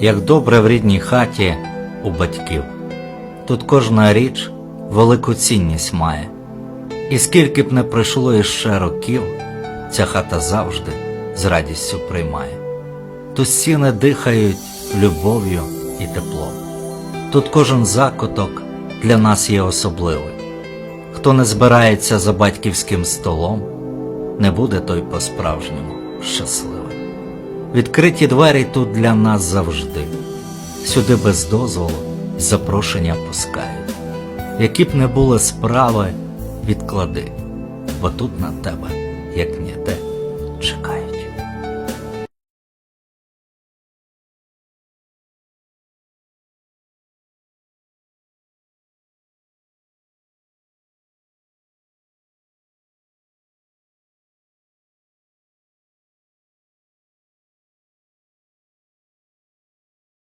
як добре в рідній хаті у батьків. Тут кожна річ велику цінність має, і скільки б не пройшло іще років, ця хата завжди з радістю приймає. Тут стіни дихають любов'ю і теплом. Тут кожен закуток для нас є особливий. Хто не збирається за батьківським столом, не буде той по-справжньому щасливий. Відкриті двері тут для нас завжди. Сюди без дозволу й запрошення пускають. Які б не були справи, відклади, бо тут на тебе, як